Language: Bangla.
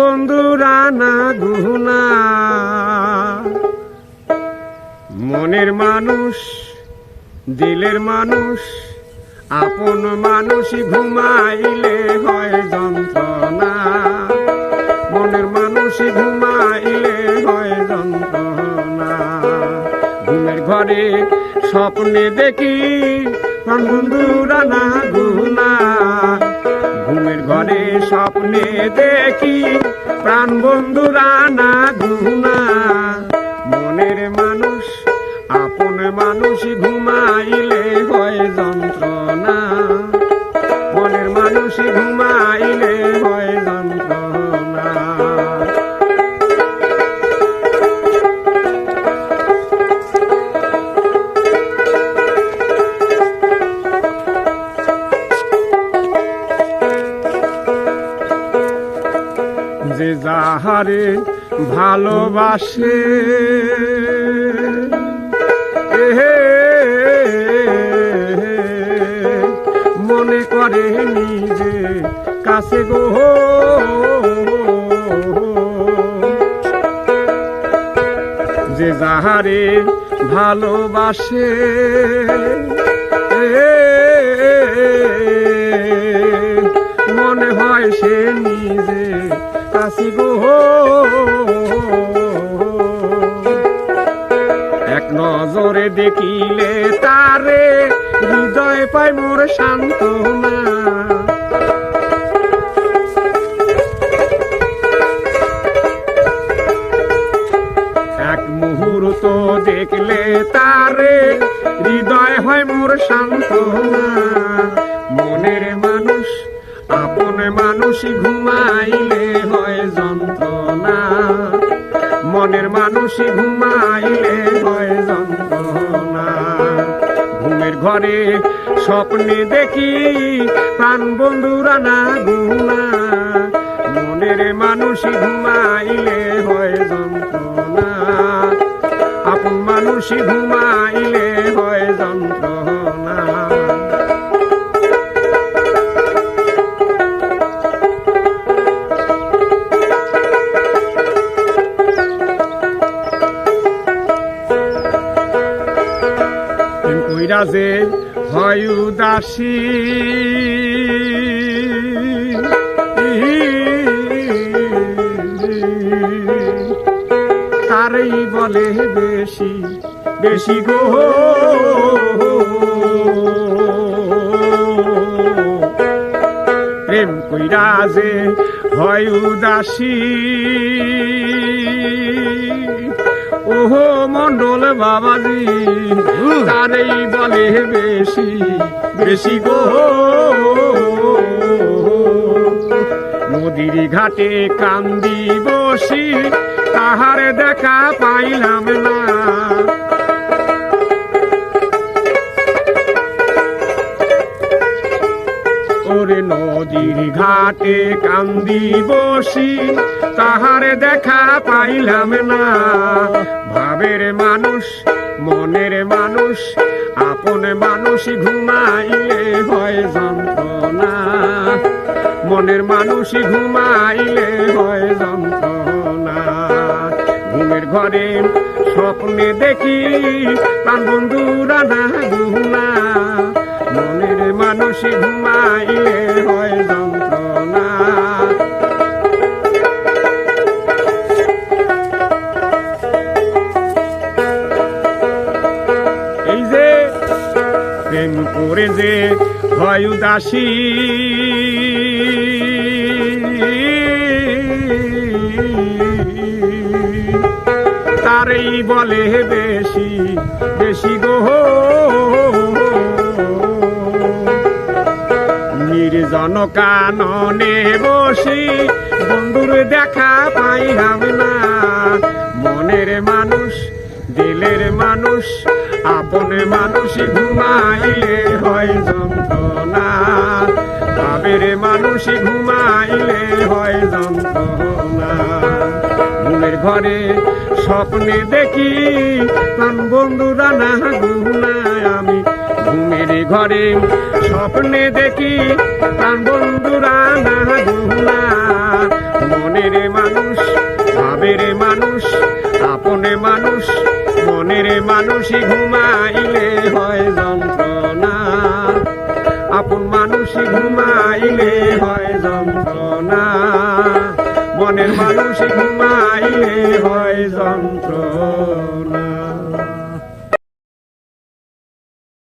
বন্ধুরা, না গুনা মনের মানুষ, দিলের মানুষ, আপন মানুষই ঘুমাইলে হয় যন্ত্রণা। মনের মানুষই ঘুমাইলে হয় যন্ত্রণা। ঘুমের ঘরে স্বপ্নে দেখি, প্রাণ বন্ধুরা, না গুনা ঘুমের ঘরে স্বপ্নে দেখি প্রাণ বন্ধুরা না ঘুমা মনের মানুষ আপন মানুষ ঘুমাইলে হয় যন্ত্রণা। যাহারে ভালোবাসে। এহে, মনে করে নিজে কাছে গো। যে যাহারে ভালোবাসে মনে হয় সে নিজে গো এক নজরে দেখিলে তারে হৃদয় পায় মোর শান্ত এক মনের মানুষ ঘুমাইলে যন্ত্রণা। ঘুমের ঘরে স্বপ্নে দেখি প্রাণ বন্ধুরা না গুণা মনের মানুষ ঘুমাইলে হয় যন্ত্রণা। আপন মানুষ ঘুমাইলে যে হয় উদাসী। তারই বলে বেশি বেশি গো। প্রেম কইরা যে হয় উদাসী। ওহো বাবাজি তারই বলে বেশি বেশি গো। নদীর ঘাটে কান্দি বসি তাহার দেখা পাইলাম না। নদীর ঘাটে কান্দি বসি, তাহার দেখা পাইলাম না। ভাবের মানুষ, মনের মানুষ, আপন মানুষ ঘুমাইলে হয় যন্ত্রণা। মনের মানুষ ঘুমাইলে হয় যন্ত্রণা। ঘুমের ঘরে স্বপ্নে দেখি প্রাণ বন্ধুরা না হয় উদাসী। তারই বলে বেশি বেশি গো। নির্জন কাননে বসি, বন্ধুর দেখা পাইলাম না। মনের মানুষ, দিলের মানুষ আপন মানুষ ঘুমাইলে হয় যন্ত্রণা। ভাবের মানুষ ঘুমাইলে হয় যন্ত্রণা। ঘুমের ঘরে স্বপ্নে দেখি প্রাণ বন্ধুরা না গুনায় আমি। ঘুমের ঘরে স্বপ্নে দেখি প্রাণ বন্ধুরা না গুনা মনের মানুষ, ভাবের মানুষ, আপনে মানুষ, মনের মানুষই ঘুমাইলে হয় যন্ত্রণা। আপন মানুষই ঘুমাইলে হয় যন্ত্রণা। মনের মানুষই ঘুমাইলে হয় যন্ত্রণা।